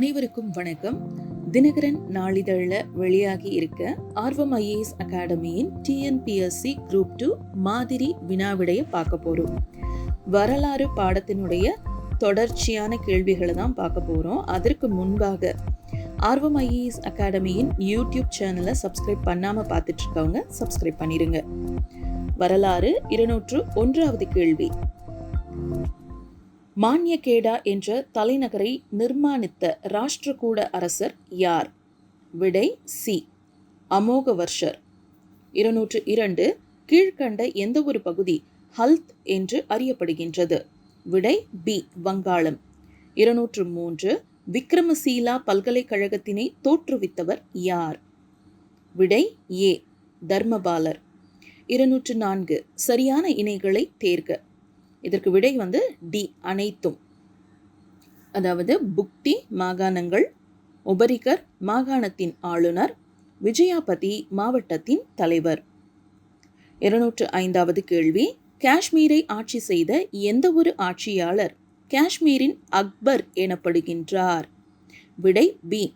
அனைவருக்கும் வணக்கம். தினகரன் நாளிதழில் வெளியாகி இருக்க ஆர்வம் ஐஏஎஸ் அகாடமியின் டிஎன்பிஎஸ்சி குரூப் டூ மாதிரி வினாவிடைய பார்க்க போகிறோம் வரலாறு பாடத்தினுடைய தொடர்ச்சியான கேள்விகளை தான் பார்க்க போகிறோம் அதற்கு முன்பாக ஆர்வம் ஐஏஎஸ் அகாடமியின் யூடியூப் சேனலை சப்ஸ்கிரைப் பண்ணாமல் பார்த்துட்டு இருக்கவங்க சப்ஸ்கிரைப் பண்ணிடுங்க வரலாறு இருநூற்று ஒன்றாவது கேள்வி. மான்யகேடா என்ற தலைநகரை நிர்மாணித்த ராஷ்டிரகூட அரசர் யார்? விடை சி. அமோகவர்ஷர். இருநூற்று இரண்டு. கீழ்கண்ட எந்த ஒரு பகுதி ஹல்த் என்று அறியப்படுகின்றது. விடை பி. வங்காளம். இருநூற்று மூன்று. விக்ரமசீலா பல்கலைக்கழகத்தினை தோற்றுவித்தவர் யார்? விடை ஏ. தர்மபாலர். இருநூற்று நான்கு. சரியான இணைகளை தேர்க. இதற்கு விடை வந்து டி அனைத்தும். அதாவது புக்தி மாகாணங்கள் உபரிகர் மாகாணத்தின் ஆளுநர் விஜயாபதி மாவட்டத்தின் தலைவர். இருநூற்று ஐந்தாவது கேள்வி. காஷ்மீரை ஆட்சி செய்த எந்த ஒரு ஆட்சியாளர் காஷ்மீரின் அக்பர் எனப்படுகின்றார்? விடை பி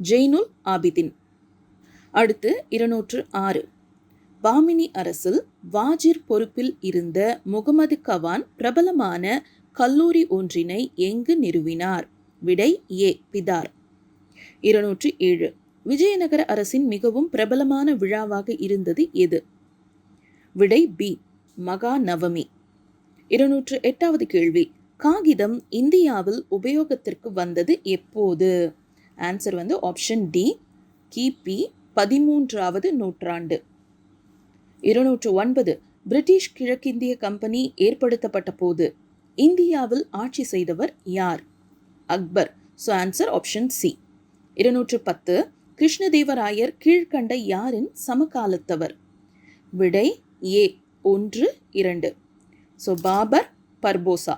ஜெய்னுல் ஆபிதின். அடுத்து இருநூற்று ஆறு. பாமினி அரசில் வாஜிர் பொறுப்பில் இருந்த முகமது கவான் பிரபலமான கல்லூரி ஒன்றினை எங்கு நிறுவினார்? விடை ஏ பிதார். இருநூற்றி ஏழு விஜயநகர அரசின் மிகவும் பிரபலமான விழாவாக இருந்தது எது? விடை பி மகா நவமி இருநூற்று எட்டாவது கேள்வி. காகிதம் இந்தியாவில் உபயோகத்திற்கு வந்தது எப்போது? ஆன்சர் வந்து ஆப்ஷன் டி கிபி பதிமூன்றாவது நூற்றாண்டு. இருநூற்று ஒன்பது பிரிட்டிஷ் கிழக்கிந்திய கம்பெனி ஏற்படுத்தப்பட்ட போது இந்தியாவில் ஆட்சி செய்தவர் யார்? Akbar. So answer option C இருநூற்று பத்து கிருஷ்ணதேவராயர் கீழ்கண்ட யாரின் சமகாலத்தவர்? விடை ஏ ஒன்று இரண்டு. So Babur Barbosa.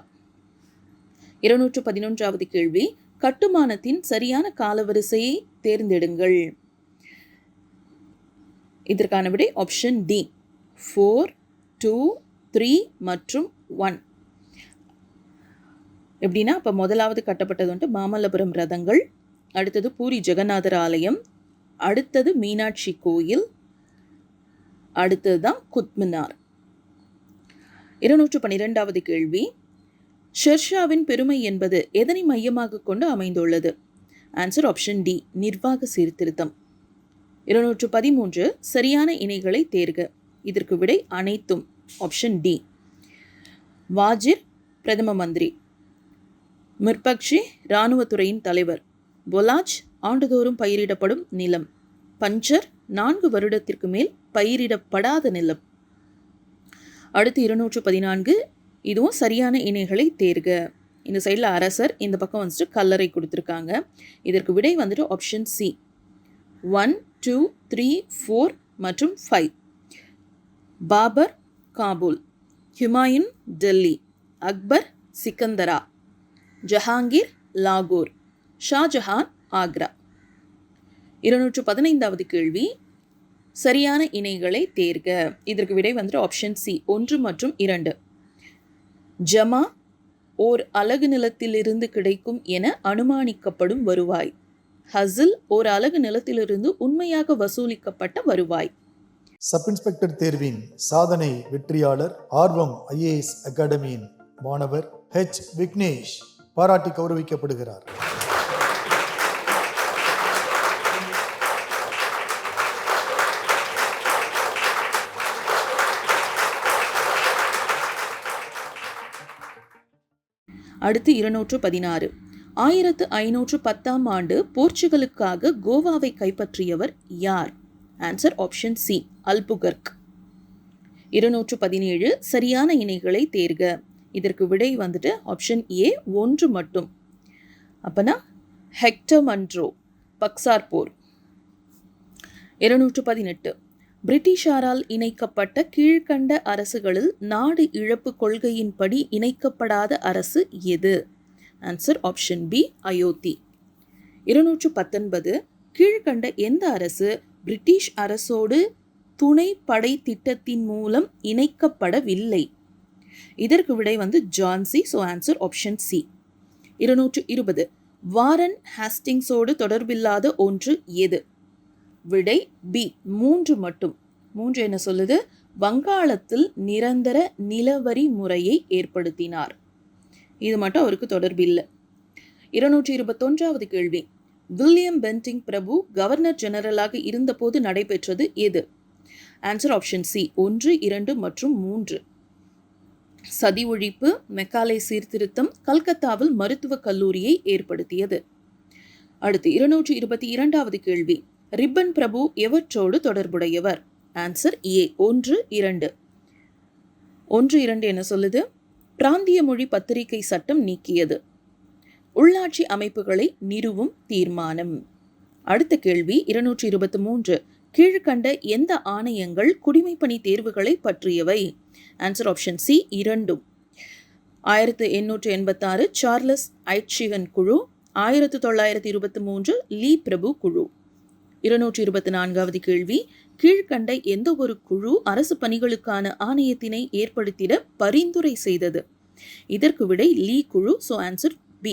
இருநூற்று பதினொன்றாவது கேள்வி கட்டுமானத்தின் சரியான காலவரிசையை தேர்ந்தெடுங்கள். இதற்கான விடை option D four two three மற்றும் ஒன் எப்படின்னா இப்போ முதலாவது கட்டப்பட்டது வந்துட்டு மாமல்லபுரம் ரதங்கள் அடுத்தது பூரி ஜெகநாதர் ஆலயம் அடுத்தது மீனாட்சி கோயில் அடுத்தது தான் குத்மினார். இருநூற்று பன்னிரெண்டாவது கேள்வி. ஷெர்ஷாவின் பெருமை என்பது எதனை மையமாக கொண்டு அமைந்துள்ளது? ஆன்சர் ஆப்ஷன் டி நிர்வாக சீர்திருத்தம். இருநூற்று பதிமூன்று சரியான இணைகளை தேர்க. இதற்கு விடை அனைத்தும். ஆப்ஷன் டி வாஜிர் பிரதம மந்திரி. மிர்பக்ஷி இராணுவத்துறையின் தலைவர். பொலாஜ் ஆண்டுதோறும் பயிரிடப்படும் நிலம். பஞ்சர் நான்கு வருடத்திற்கு மேல் பயிரிடப்படாத நிலம். அடுத்து இருநூற்று பதினான்கு. இதுவும் சரியான இணைகளை தேர்க. இந்த சைடில் அரசர் இந்த பக்கம் வந்துட்டு கல்லறை கொடுத்துருக்காங்க. இதற்கு விடை வந்துட்டு option C one two three four மற்றும் ஃபைவ். பாபர் காபூல் ஹுமாயூன் டெல்லி. அக்பர் சிக்கந்தரா. ஜஹாங்கீர் லாகூர். ஷாஜஹான் ஆக்ரா. இருநூற்று பதினைந்தாவது கேள்வி. சரியான இணைகளை தேர்க. இதற்கு விடை வந்துட்டு ஆப்ஷன் சி ஒன்று மற்றும் இரண்டு. ஜமா ஓர் அலகு நிலத்திலிருந்து கிடைக்கும் என அனுமானிக்கப்படும் வருவாய். ஹசில் ஓர் அலகு நிலத்திலிருந்து உண்மையாக வசூலிக்கப்பட்ட வருவாய். சப் இன்ஸ்பெக்டர் தேர்வின் சாதனை வெற்றியாளர் ஆர்வம் ஐஏஎஸ் அகாடமியின் மாணவர் ஹெச். விக்னேஷ் பாராட்டி கௌரவிக்கப்படுகிறார். அடுத்து இருநூற்று பதினாறு. ஆயிரத்து ஐநூற்று பத்தாம் ஆண்டு போர்ச்சுகலுக்காக கோவாவை கைப்பற்றியவர் யார்? Answer option C Albuquerque. இருநூற்று பதினேழு சரியான இணைகளை தேர்க. இதற்கு விடை வந்துட்டு ஆப்ஷன் ஏ ஒன்று மட்டும். அப்பனா ஹெக்டமன்ட்ரோ பக்சார் போர் இருநூற்று பதினெட்டு பிரிட்டிஷாரால் இணைக்கப்பட்ட கீழ்கண்ட அரசுகளில் நாடு இழப்பு கொள்கையின்படி இணைக்கப்படாத அரசு எது? ஆன்சர் ஆப்ஷன் பி அயோத்தி இருநூற்று பத்தொன்பது கீழ்கண்ட எந்த அரசு பிரிட்டிஷ் அரசோடு துணை படை திட்டத்தின் மூலம் இணைக்கப்படவில்லை? இதற்கு விடை வந்து Jhansi so answer option C இருநூற்று இருபது வாரன் ஹாஸ்டிங்ஸோடு தொடர்பில்லாத ஒன்று எது? விடை பி மூன்று மட்டும். மூன்று என்ன சொல்லுது? வங்காளத்தில் நிரந்தர நிலவரி முறையை ஏற்படுத்தினார். இது மட்டும் அவருக்கு தொடர்பு இல்லை. இருநூற்றி இருபத்தொன்றாவது கேள்வி. வில்லியம் பென்டிங் பிரபு கவர்னர் ஜெனரலாக இருந்தபோது நடைபெற்றது எது? ஆன்சர் ஆப்ஷன் சி ஒன்று இரண்டு மற்றும் மூன்று. சதி ஒழிப்பு மெக்காலே சீர்திருத்தம் கல்கத்தாவில் மருத்துவக் கல்லூரியை ஏற்படுத்தியது. அடுத்து இருநூற்றி இருபத்தி இரண்டாவது கேள்வி. ரிப்பன் பிரபு எவற்றோடு தொடர்புடையவர்? ஆன்சர் ஏ ஒன்று இரண்டு. ஒன்று இரண்டு என்ன சொல்லுது? பிராந்திய மொழி பத்திரிகை சட்டம் நீக்கியது. உள்ளாட்சி அமைப்புகளை நிறுவும் தீர்மானம். அடுத்த கேள்வி இருநூற்றி இருபத்தி மூன்று. கீழ்கண்ட எந்த ஆணையங்கள் குடிமைப்பணி தேர்வுகளை பற்றியவை? ஆன்சர் ஆப்ஷன் சி இரண்டும். ஆயிரத்து எண்ணூற்று எண்பத்தாறு சார்லஸ் ஐட்சிகன் குழு. ஆயிரத்து தொள்ளாயிரத்து இருபத்தி மூன்று லீ பிரபு குழு. இருநூற்றி இருபத்தி நான்காவது கேள்வி கீழ்கண்ட எந்த ஒரு குழு அரசு பணிகளுக்கான ஆணையத்தினை ஏற்படுத்திட பரிந்துரை செய்தது. இதற்கு விடை லீ குழு ஸோ ஆன்சர் பி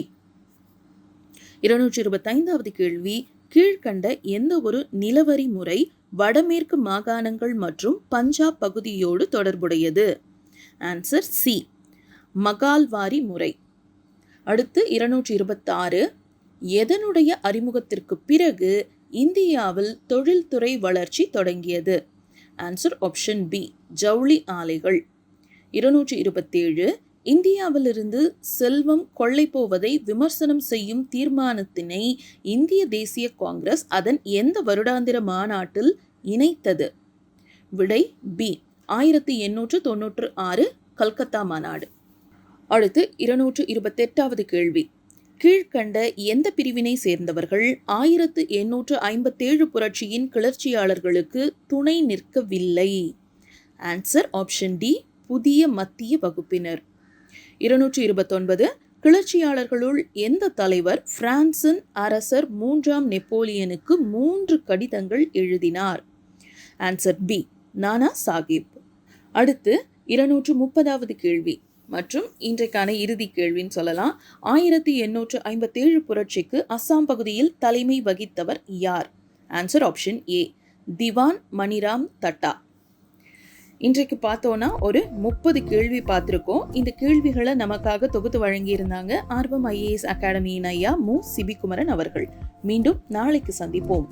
இருநூற்றி இருபத்தைந்தாவது கேள்வி கீழ்கண்ட எந்த ஒரு நிலவரி முறை வடமேற்கு மாகாணங்கள் மற்றும் பஞ்சாப் பகுதியோடு தொடர்புடையது? ஆன்சர் சி மகால்வாரி முறை. அடுத்து இருநூற்றி இருபத்தாறு எதனுடைய அறிமுகத்திற்கு பிறகு இந்தியாவில் தொழில்துறை வளர்ச்சி தொடங்கியது. ஆன்சர் ஆப்ஷன் பி ஜவுளி ஆலைகள். இருநூற்றி இருபத்தேழு இந்தியாவிலிருந்து செல்வம் கொள்ளை போவதை விமர்சனம் செய்யும் தீர்மானத்தினை இந்திய தேசிய காங்கிரஸ் அதன் எந்த வருடாந்திர மாநாட்டில் இணைத்தது? விடை பி ஆயிரத்தி எண்ணூற்று தொன்னூற்று ஆறு கல்கத்தா மாநாடு. அடுத்து இருநூற்று இருபத்தெட்டாவது கேள்வி. கீழ்கண்ட எந்த பிரிவினை சேர்ந்தவர்கள் ஆயிரத்து எண்ணூற்று ஐம்பத்தேழு புரட்சியின் கிளர்ச்சியாளர்களுக்கு துணை நிற்கவில்லை? ஆன்சர் ஆப்ஷன் டி புதிய மத்திய வகுப்பினர். இருநூற்றி இருபத்தொன்பது கிளர்ச்சியாளர்களுள் எந்த தலைவர் பிரான்சின் அரசர் மூன்றாம் நெப்போலியனுக்கு மூன்று கடிதங்கள் எழுதினார்? Answer B Nana Sahib. அடுத்து இருநூற்று முப்பதாவது கேள்வி. மற்றும் இன்றைக்கான இறுதி கேள்வின்னு சொல்லலாம். ஆயிரத்தி எண்ணூற்று ஐம்பத்தேழு புரட்சிக்கு அஸ்ஸாம் பகுதியில் தலைமை வகித்தவர் யார்? Answer option A Dewan Maniram Dutta. இன்றைக்கு பார்த்தோன்னா ஒரு முப்பது கேள்வி பார்த்துருக்கோம். இந்த கேள்விகளை நமக்காக தொகுத்து வழங்கியிருந்தாங்க ஆர்வம் ஐஏஎஸ் அகாடமியின் ஐயா மு. சிபிகுமரன் அவர்கள். மீண்டும் நாளைக்கு சந்திப்போம்.